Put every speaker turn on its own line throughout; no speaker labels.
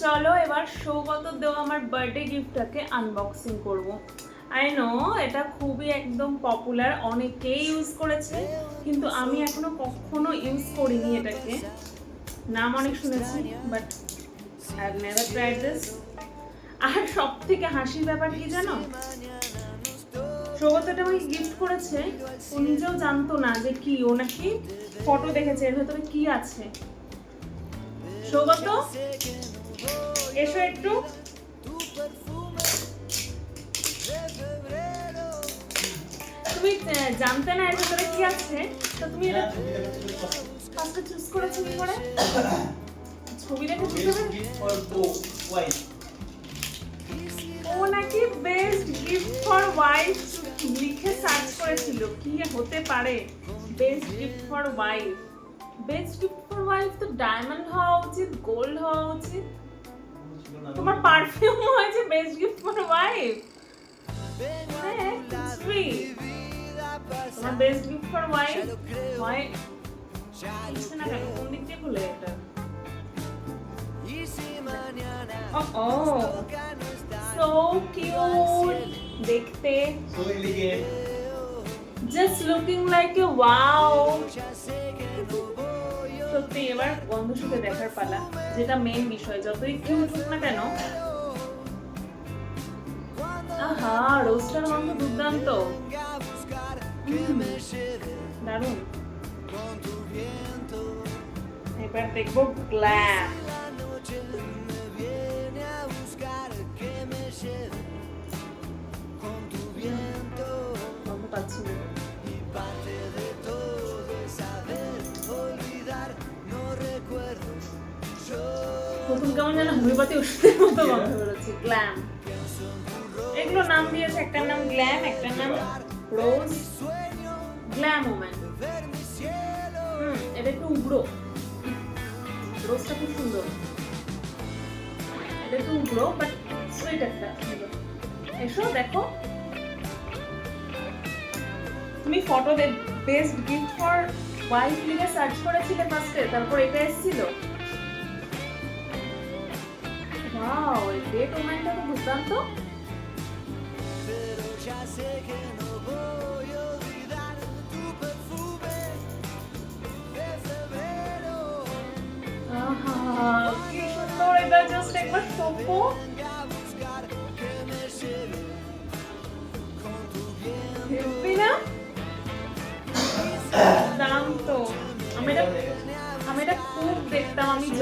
চলো এবার সৌগত দেওয়া আমার বার্থডে গিফটটাকে আনবক্সিং করব। আই নো এটা খুবই একদম পপুলার অনেকেই ইউজ করেছে, কিন্তু আমি এখনও কখনো ইউজ করিনি এটাকে। নাম অনেক শুনেছি but I never tried this আর সব থেকে হাসির ব্যাপার কি জানো? সৌগত এটা আমাকে গিফট করেছে, ও নিজেও জানতো না যে কি, ও নাকি ফটো দেখেছে, এর ভেতরে কি আছে। সৌগত? এসো একটু। তুমি জানতে না এর ভেতরে কি আছে? তো তুমি এটা ফার্স্টে চুজ করেছ কি করে? ছবি দেখে বুঝতে ও নাকি বেস্ট গিফট ফর ওয়াইফ লিখে সার্চ করেছিল। কি হতে পারে? Best gift for wife best gift for wife তো ডায়মন্ড হওয়া উচিত গোল্ড হওয়া উচিত। তোমার পারফিউম হয়েছে বেস্ট গিফট ফর ওয়াইফ হ্যাঁ কিছুই তোমার best gift for wife wife বুঝছে না কেন? কোন দিক দিয়ে খুলে এটা? ও সো কিউট দেখতে। Just looking like a wow সত্যি, এবার গন্ধ শুকে দেখার পালা, যেটা মেন বিষয়। যতই কিউট হোক না কেন। আহা, রোস্টার গন্ধ দুর্দান্ত। দারুণ। এবার দেখব গ্ল্যাম প্রথম কেমন যেন হোমিওপ্যাথি ওষুধের মতো গন্ধ বেরোচ্ছে। গ্ল্যাম এগুলো নাম দিয়েছে একটার নাম গ্ল্যাম একটার নাম রোজ গ্ল্যাম ওম্যান হুম এটা একটু উগ্র। রোজটা খুব সুন্দর। এটা একটু উগ্র বাট সুইট একটা এসো দেখো। তুমি photo best gift for wife লিখে সার্চ করেছিলে ফার্স্টে তারপর এটা এসেছিল। ওয়াও এই ডেট ওম্যানটা তো দুর্দান্ত আহা, কি সুন্দর এটা জাস্ট একবার শোকো হেব্বি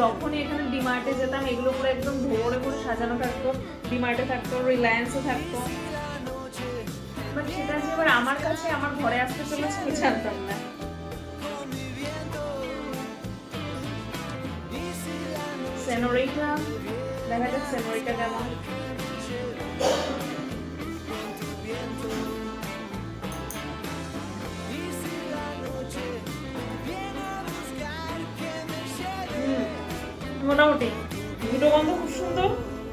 যখনই এখানে ডিমার্টে যেতাম, এগুলো পুরো একদম ভরে ভরে সাজানো থাকতো। ডিমার্টে থাকতো রিলায়েন্সে থাকতো। বাট সেটা যে এবার আমার কাছে, আমার ঘরে আসতে চলেছে আমি জানতাম না। সেনোরিটা দেখা যাক সেনোরিটা কেমন। মোটামুটি। দুটো গন্ধ খুব সুন্দর।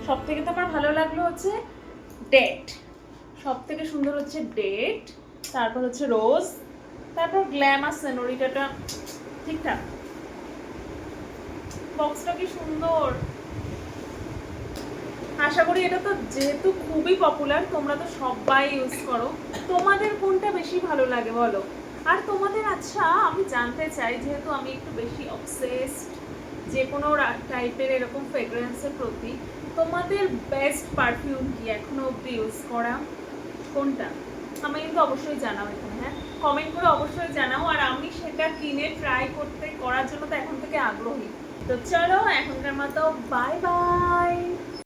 সব থেকে তো আমার ভালো লাগল হচ্ছে ডেট সব থেকে সুন্দর হচ্ছে ডেট তারপর হচ্ছে রোজ তারপর গ্ল্যামার সেনোরিটাটা ঠিকঠাক। বক্সটা কি সুন্দর। আশা করি এটা তো যেহেতু খুবই পপুলার তোমরা তো সবাই ইউজ করো। তোমাদের কোনটা বেশি ভালো লাগে বলো? আর তোমাদের আচ্ছা আমি জানতে চাই, যেহেতু আমি একটু বেশি অবসেসড যে কোনো টাইপের এরকম ফ্রেগ্রেন্সের প্রতি তোমাদের বেস্ট পারফিউম কি এখনও অবধি ইউজ করা? কোনটা? আমাকে কিন্তু অবশ্যই জানাও এখানে হ্যাঁ? কমেন্ট করে অবশ্যই জানাও, আর আমি সেটা কিনে ট্রাই করতে, করার জন্য তো এখন থেকে আগ্রহী। তো চলো, এখনকার মতো বাই বাই